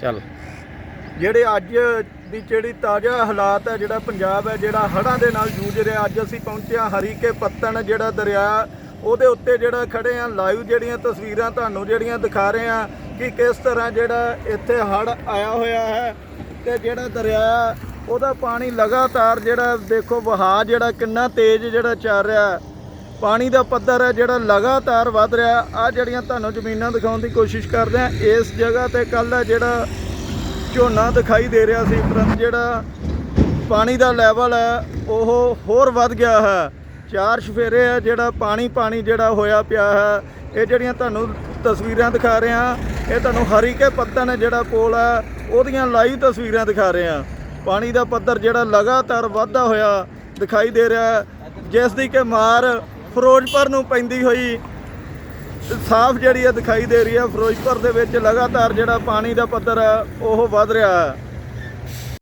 ਚੱਲ। ਜਿਹੜੇ ਅੱਜ ਦੀ ਜਿਹੜੀ ਤਾਜ਼ਾ ਹਾਲਾਤ ਹੈ, ਜਿਹੜਾ ਪੰਜਾਬ ਹੈ, ਜਿਹੜਾ ਹੜ੍ਹਾਂ ਦੇ ਨਾਲ ਜੂਝ ਰਿਹਾ, ਅੱਜ ਅਸੀਂ ਪਹੁੰਚਿਆ ਹਾਂ ਹਰੀਕੇ ਪੱਤਣ, ਜਿਹੜਾ ਦਰਿਆ, ਉਹਦੇ ਉੱਤੇ ਜਿਹੜਾ ਖੜੇ ਆ ਲਾਈਵ ਜਿਹੜੀਆਂ ਤਸਵੀਰਾਂ ਤੁਹਾਨੂੰ ਜਿਹੜੀਆਂ ਦਿਖਾ ਰਹੇ ਆ ਕਿ ਕਿਸ ਤਰ੍ਹਾਂ ਜਿਹੜਾ ਇੱਥੇ ਹੜ੍ਹ ਆਇਆ ਹੋਇਆ ਹੈ ਤੇ ਜਿਹੜਾ ਦਰਿਆ, ਉਹਦਾ ਪਾਣੀ ਲਗਾਤਾਰ ਜਿਹੜਾ ਦੇਖੋ ਵਹਾਅ ਜਿਹੜਾ ਕਿੰਨਾ ਤੇਜ਼ ਜਿਹੜਾ ਚੱਲ ਰਿਹਾ ਪਾਣੀ ਦਾ ਪੱਧਰ ਹੈ ਜਿਹੜਾ ਲਗਾਤਾਰ ਵੱਧ ਰਿਹਾ। ਆ ਜਿਹੜੀਆਂ ਤੁਹਾਨੂੰ ਜ਼ਮੀਨਾਂ ਦਿਖਾਉਣ ਦੀ ਕੋਸ਼ਿਸ਼ ਕਰਦੇ ਆ ਇਸ ਜਗ੍ਹਾ ਤੇ ਕੱਲ ਹੈ ਜਿਹੜਾ ਝੋਨਾ ਦਿਖਾਈ ਦੇ ਰਿਹਾ ਸੀ ਪਰ ਜਿਹੜਾ ਪਾਣੀ ਦਾ ਲੈਵਲ ਹੈ, ਉਹ ਹੋਰ ਵੱਧ ਗਿਆ ਹੈ। ਚਾਰ ਸ਼ਫੇਰੇ ਹੈ ਜਿਹੜਾ ਪਾਣੀ ਪਾਣੀ ਜਿਹੜਾ ਹੋਇਆ ਪਿਆ ਹੈ। ਇਹ ਜਿਹੜੀਆਂ ਤੁਹਾਨੂੰ ਤਸਵੀਰਾਂ ਦਿਖਾ ਰਹੇ ਹਾਂ, ਇਹ ਤੁਹਾਨੂੰ ਹਰੀਕੇ ਪੱਤਨ ਜਿਹੜਾ ਪੁਲ ਹੈ, ਉਹਦੀਆਂ ਲਾਈਵ ਤਸਵੀਰਾਂ ਦਿਖਾ ਰਹੇ ਹਾਂ। ਪਾਣੀ ਦਾ ਪੱਧਰ ਜਿਹੜਾ ਲਗਾਤਾਰ ਵਧਦਾ ਹੋਇਆ ਦਿਖਾਈ ਦੇ ਰਿਹਾ ਜਿਸ ਦੀ ਕਿ ਮਾਰ ਫਿਰੋਜ਼ਪੁਰ ਨੂੰ ਪੈਂਦੀ ਹੋਈ ਸਾਫ਼ ਜਿਹੜੀ ਆ ਦਿਖਾਈ ਦੇ ਰਹੀ ਹੈ, ਫਿਰੋਜ਼ਪੁਰ ਦੇ ਵਿੱਚ ਲਗਾਤਾਰ ਜਿਹੜਾ ਪਾਣੀ ਦਾ ਪੱਧਰ ਹੈ, ਉਹ ਵੱਧ ਰਿਹਾ ਹੈ।